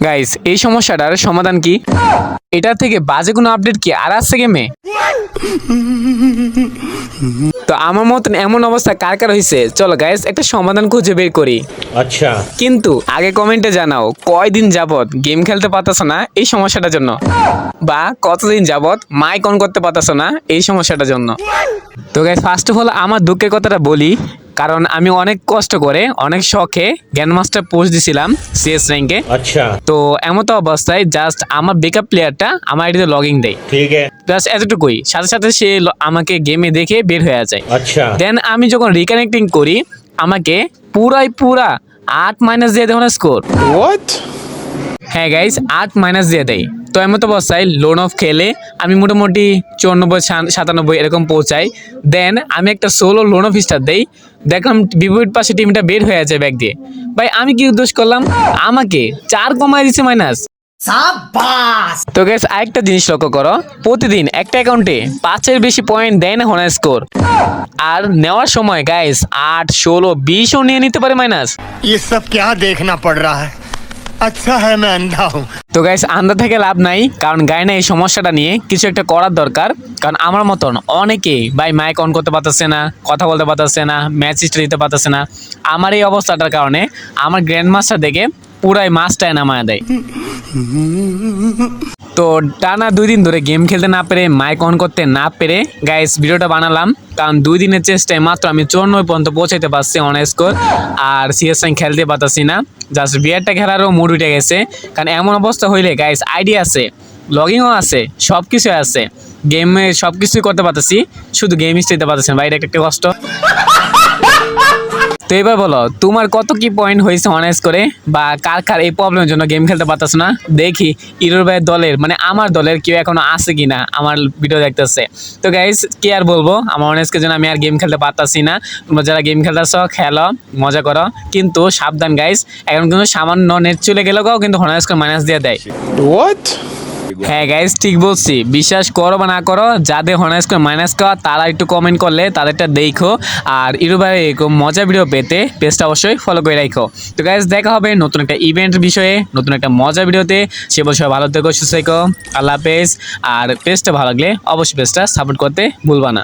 Guys এই সমস্যাটার সমাধান কি? এটা থেকে বাজে কোনো আপডেট কি আর আসছে গেমে? তো আমার মতন এমন অবস্থা কার কার হয়েছে চলো গাইস একটা সমাধান খুঁজে বের করি। আচ্ছা। কিন্তু আগে কমেন্টে জানাও কয়দিন যাবত গেম খেলতে পারতাছো না এই সমস্যাটার জন্য? বা কতদিন যাবত মাইক অন করতে পারতাছো না এই সমস্যাটার জন্য? তো গাইস ফার্স্ট অফ অল আমার দুঃখের কথাটা বলি কারণ আমি অনেক কষ্ট করে অনেক শখে গ্যান মাস্টার পোস্ট দিছিলাম সিএস র্যাঙ্কে আচ্ছা। তো এমত অবস্থায় জাস্ট আমার বেকআপ প্লেয়ারটা আমার আইডিতে লগিং দেয়। ঠিক আছে। এতটুকুই সাথে সাথে সে আমাকে গেমে দেখে বের হয়ে যায়। আচ্ছা। দেন আমি যখন রিকানেক্টিং করি আমাকে পুরাই পুরা আট মাইনাস দিয়ে দেয় স্কোর হোয়াট হ্যাঁ গাইস আট মাইনাস দিয়ে দেয়। তো এমন তো অবস্থায় লোন অফ খেলে আমি মোটামুটি চুরানব্বই সান- সাতানব্বই এরকম পৌঁছাই দেন আমি একটা সোলো লোন অফ স্টার দেই দেখলাম বিপরীত পাশে টিমটা বের হয়ে আছে ব্যাগ দিয়ে ভাই আমি কি দোষ করলাম আমাকে চার কমায় দিচ্ছে মাইনাস তো গ্যাস আরেকটা জিনিস লক্ষ্য করো প্রতিদিন একটা অ্যাকাউন্টে পাঁচের বেশি পয়েন্ট দেয় না হোনা স্কোর আর নেওয়ার সময় গাইস আট ষোলো বিশও নিয়ে নিতে পারে মাইনাস ये सब क्या देखना पड़ रहा है अच्छा है मैं अंधा हूँ তো গাইস আন্দা থেকে লাভ নাই, কারণ গায়না এই সমস্যাটা নিয়ে কিছু একটা করার দরকার। কারণ আমার মতন অনেকে ভাই মাইক অন করতে পারতেছে না, কথা বলতে পারতেছে না ম্যাচ হিস্ট্রি দিতে পারতেছে না। আমার এই অবস্থাটার কারণে আমার গ্র্যান্ড মাস্টার দেখে পুরাই মাছটায় নামায় দেয়। তো টানা দুই দিন ধরে গেম খেলতে না পেরে মাইক অন করতে না পেরে গাইস ভিডিওটা বানালাম। কারণ দুই দিনের চেষ্টায় মাত্র আমি চুরানব্বই পর্যন্ত পৌঁছাইতে পারছি অন স্কোর আর সিএস খেলতে পারতাছি না। জাস্ট বিয়ারটা খেলারও মুড উঠে গেছে। কারণ এমন অবস্থা হইলে গাইস আইডিয়া আছে লগিংও আছে সব কিছু আছে। গেমে সব কিছুই করতে পারতেছি, শুধু গেম হিস্ট্রিতে পারতেছি না। বাইরে একটা কষ্ট। তো এবার বলো, তোমার কত কি পয়েন্ট হয়েছে অনার্স করে? বা কার কার এই প্রবলেমের জন্য গেম খেলতে পারতেছ না? দেখি, ইরোর ভাইয়ের দলের মানে আমার দলের কেউ এখনও আছে কি না আমার ভিডিও দেখতেছে। তো গাইস কি আর বলব? আমার অনার্সকের জন্য আমি আর গেম খেলতে পারতাছি না। তোমরা যারা গেম খেলতেছ, খেলো, মজা করো। কিন্তু সাবধান গাইস এখন কিন্তু সামান্য নেট চলে গেলেও কিন্তু অনার্স করে মাইনাস দিয়ে দেয়? হ্যাঁ গাইজ ঠিক বলছি। বিশ্বাস করো বা না করো, যাদের হনার্স করে মাইনাস করা, তারা একটু কমেন্ট করলে তাদেরটা দেখো। আর ইউটিউবে এরকম মজা ভিডিও পেতে পেজটা অবশ্যই ফলো করে রাখো। তো গাইজ দেখা হবে নতুন একটা ইভেন্ট বিষয়ে, নতুন একটা মজা ভিডিওতে সে বছর ভালো থেকো, সুস্থ থেকো। আল্লাহ পেজ আর পেজটা ভালো লাগলে অবশ্যই পেজটা সাপোর্ট করতে ভুলবা না।